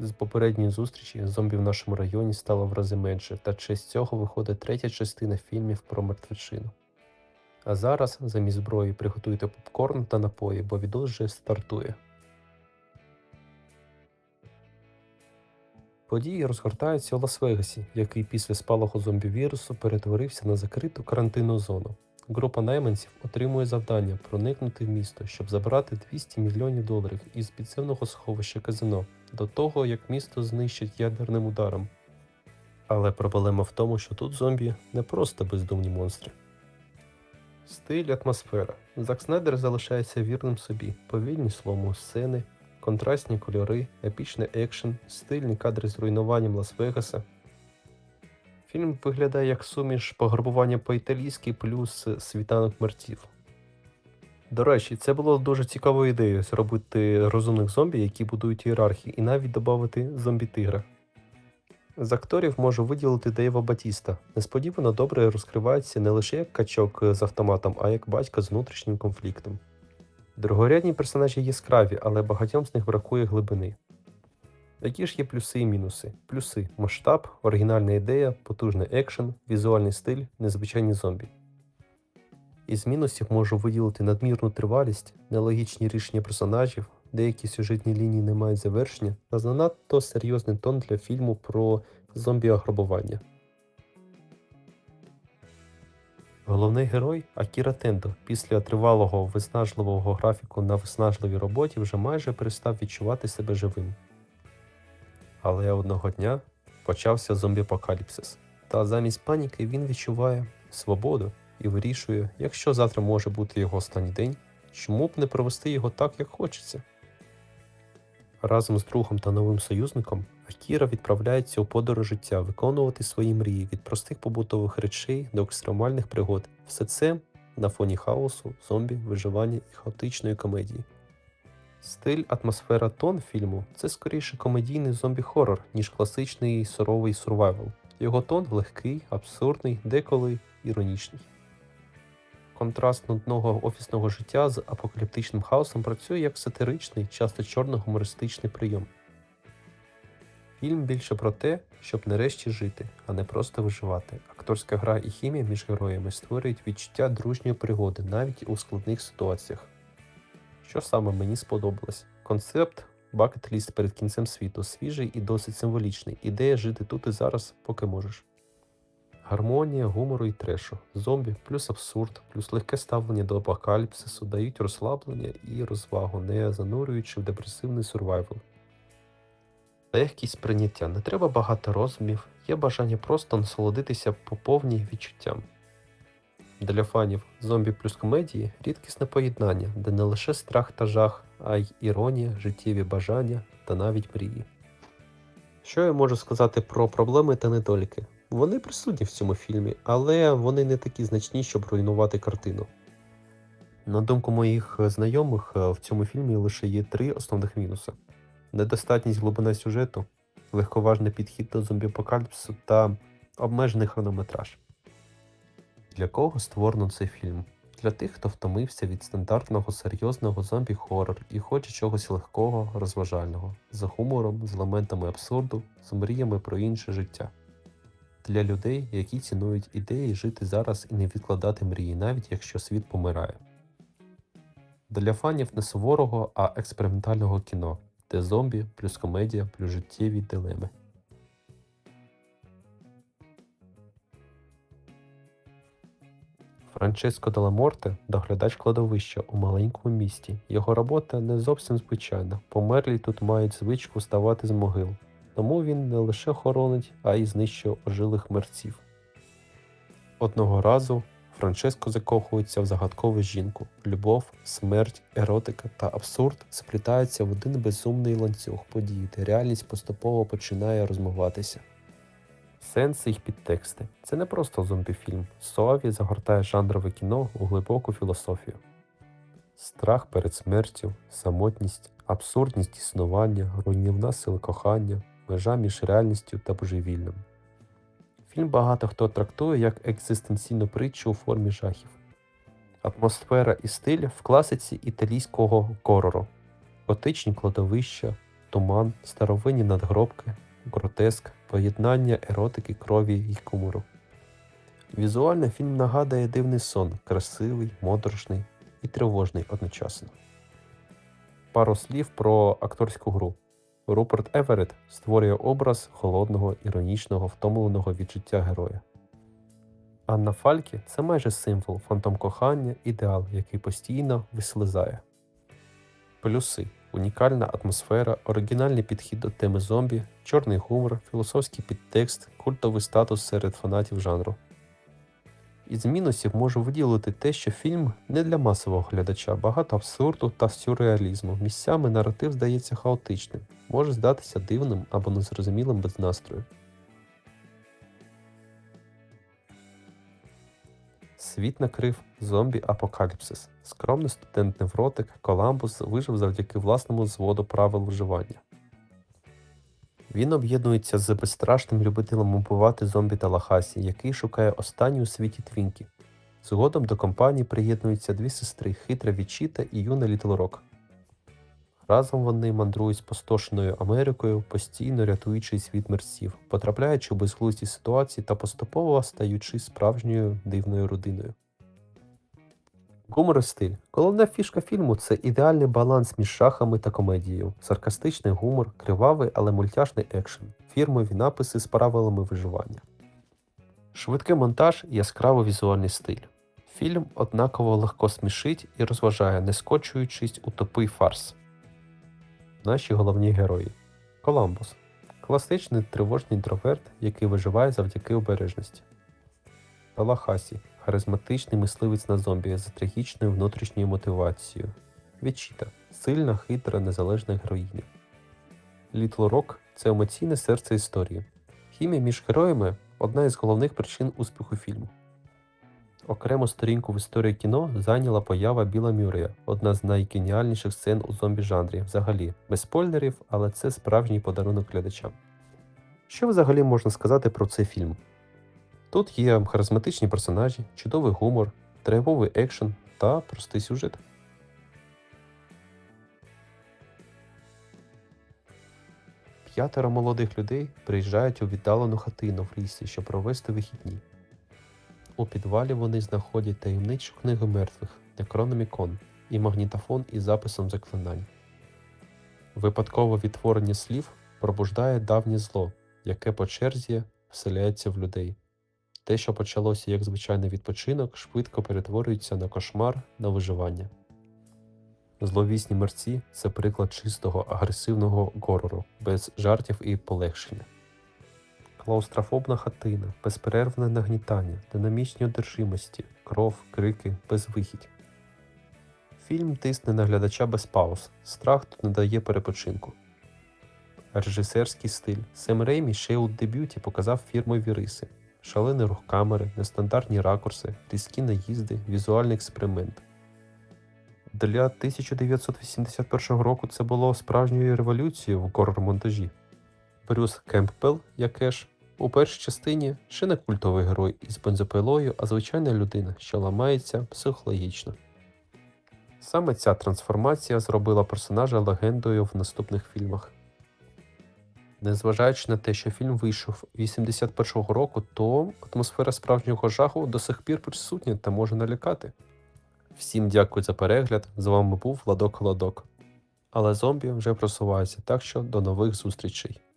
З попередньої зустрічі зомбі в нашому районі стало в рази менше, та честь цього виходить третя частина фільмів про мертвечину. А зараз, замість зброї, приготуйте попкорн та напої, бо відос вже стартує. Події розгортаються у Лас-Вегасі, який після спалаху зомбі-вірусу перетворився на закриту карантинну зону. Група найманців отримує завдання проникнути в місто, щоб забрати 200 мільйонів доларів із підземного сховища казино до того, як місто знищать ядерним ударом. Але проблема в тому, що тут зомбі не просто бездумні монстри. Стиль, атмосфера. Зак Снайдер залишається вірним собі, повільні слому сцени, контрастні кольори, епічний екшен, стильні кадри з руйнуванням Лас-Вегаса. Фільм виглядає як суміш пограбування по-італійськи плюс світанок мертвів. До речі, це було дуже цікавою ідеєю зробити розумних зомбі, які будують ієрархії, і навіть додати зомбі-тигра. З акторів можу виділити Дейва Батіста. Несподівано добре розкривається не лише як качок з автоматом, а як батько з внутрішнім конфліктом. Другорядні персонажі яскраві, але багатьом з них бракує глибини. Які ж є плюси і мінуси? Плюси масштаб, оригінальна ідея, потужний екшен, візуальний стиль, незвичайні зомбі. Із мінусів можу виділити надмірну тривалість, нелогічні рішення персонажів, деякі сюжетні лінії не мають завершення та занадто серйозний тон для фільму про зомбі-аграбування. Головний герой Акіра Тендо після тривалого виснажливого графіку на виснажливій роботі вже майже перестав відчувати себе живим. Але одного дня почався зомбі-апокаліпсис. Та замість паніки він відчуває свободу і вирішує, якщо завтра може бути його останній день, чому б не провести його так, як хочеться. Разом з другом та новим союзником Акіра відправляється у подорож життя виконувати свої мрії від простих побутових речей до екстремальних пригод. Все це на фоні хаосу, зомбі, виживання і хаотичної комедії. Стиль, атмосфера, тон фільму це скоріше комедійний зомбі-хорор, ніж класичний суровий сурвайвал. Його тон легкий, абсурдний, деколи іронічний. Контраст нудного офісного життя з апокаліптичним хаосом працює як сатиричний, часто чорно-гумористичний прийом. Фільм більше про те, щоб нарешті жити, а не просто виживати. Акторська гра і хімія між героями створюють відчуття дружньої пригоди навіть у складних ситуаціях. Що саме мені сподобалось? Концепт бакет-ліст перед кінцем світу свіжий і досить символічний. Ідея жити тут і зараз, поки можеш. Гармонія, гумору і трешу, зомбі, плюс абсурд, плюс легке ставлення до апокаліпсису дають розслаблення і розвагу, не занурюючи в депресивний сурвайвал. Легкість прийняття не треба багато розумів, є бажання просто насолодитися по повній відчуттям. Для фанів зомбі плюс комедії рідкісне поєднання, де не лише страх та жах, а й іронія, життєві бажання та навіть мрії. Що я можу сказати про проблеми та недоліки? Вони присутні в цьому фільмі, але вони не такі значні, щоб руйнувати картину. На думку моїх знайомих, е, в цьому фільмі лише є три основних мінуси: недостатність глибини сюжету, легковажний підхід до зомбі-апокаліпсису та обмежений хронометраж. Для кого створено цей фільм? Для тих, хто втомився від стандартного серйозного зомбі-хорор і хоче чогось легкого, розважального, з гумором, з елементами абсурду, з мріями про інше життя. Для людей, які цінують ідеї жити зараз і не відкладати мрії, навіть якщо світ помирає. Для фанів не суворого, а експериментального кіно, де зомбі плюс комедія плюс життєві дилеми. Франческо Деламорте – доглядач кладовища у маленькому місті. Його робота не зовсім звичайна. Померлі тут мають звичку вставати з могил, тому він не лише хоронить, а й знищує ожилих мерців. Одного разу Франческо закохується в загадкову жінку. Любов, смерть, еротика та абсурд сплітаються в один безумний ланцюг подій, де реальність поступово починає розмиватися. Сенси й підтексти це не просто зомбіфільм. Соаві загортає жанрове кіно у глибоку філософію. Страх перед смертю, самотність, абсурдність існування, руйнівна сила кохання, межа між реальністю та божевільним. Фільм багато хто трактує як екзистенційну притчу у формі жахів. Атмосфера і стиль в класиці італійського корору, готичні кладовища, туман, старовинні надгробки, гротеск, поєднання еротики, крові й гумору. Візуально фільм нагадує дивний сон, красивий, моторошний і тривожний одночасно. Пару слів про акторську гру. Руперт Еверетт створює образ холодного, іронічного, втомленого від життя героя. Анна Фалькі це майже символ, фантом кохання, ідеал, який постійно вислизає. Плюси унікальна атмосфера, оригінальний підхід до теми зомбі, чорний гумор, філософський підтекст, культовий статус серед фанатів жанру. Із мінусів можу виділити те, що фільм не для масового глядача, багато абсурду та сюрреалізму. Місцями наратив здається хаотичним, може здатися дивним або незрозумілим без настрою. Світ накрив зомбі-апокаліпсис. Скромний студент-невротик Коламбус вижив завдяки власному зводу правил виживання. Він об'єднується з безстрашним любителем убивати зомбі Талахасі, який шукає останню у світі Твінкі. Згодом до компанії приєднуються дві сестри хитра Вічіта і юна Літл Рок. Разом вони мандрують спустошеною Америкою, постійно рятуючись від мерців, потрапляючи у безглузді ситуації та поступово стаючи справжньою дивною родиною. Гумор і стиль. Головна фішка фільму це ідеальний баланс між шахами та комедією, саркастичний гумор, кривавий, але мультяшний екшен, фірмові написи з правилами виживання. Швидкий монтаж і яскравий візуальний стиль. Фільм однаково легко смішить і розважає, не скочуючись у тупий фарс. Наші головні герої. Коламбус. Класичний тривожний інтроверт, який виживає завдяки обережності. Талахасі харизматичний мисливець на зомбі з трагічною внутрішньою мотивацією. Вічіта сильна, хитра, незалежна героїня. Літл Рок це емоційне серце історії. Хімія між героями одна із головних причин успіху фільму. Окрему сторінку в історії кіно зайняла поява Біла Мюррея, одна з найгеніальніших сцен у зомбі-жанрі. Взагалі, без спойлерів, але це справжній подарунок глядачам. Що взагалі можна сказати про цей фільм? Тут є харизматичні персонажі, чудовий гумор, драйвовий екшен та простий сюжет. П'ятеро молодих людей приїжджають у віддалену хатину в лісі, щоб провести вихідні. У підвалі вони знаходять таємничу книгу мертвих Некрономікон і магнітофон із записом заклинань. Випадкове відтворення слів пробуждає давнє зло, яке по черзі вселяється в людей. Те, що почалося як звичайний відпочинок, швидко перетворюється на кошмар на виживання. Зловісні мерці це приклад чистого агресивного горору, без жартів і полегшення. Клаустрофобна хатина, безперервне нагнітання, динамічні одержимості, кров, крики, безвихідь. Фільм тисне на глядача без пауз, страх тут не дає перепочинку. Режисерський стиль Сем Реймі ще у дебюті показав фірмові риси, шалений рух камери, нестандартні ракурси, різкі наїзди, візуальний експеримент. Для 1981 року це було справжньою революцією в горор-монтажі. Брюс Кемпбелл, як Еш, у першій частині ще не культовий герой із бензопилою, а звичайна людина, що ламається психологічно. Саме ця трансформація зробила персонажа легендою в наступних фільмах. Незважаючи на те, що фільм вийшов 81-го року, то атмосфера справжнього жаху до сих пір присутня та може налякати. Всім дякую за перегляд. З вами був Владок Владок. Але зомбі вже просуваються, так що до нових зустрічей.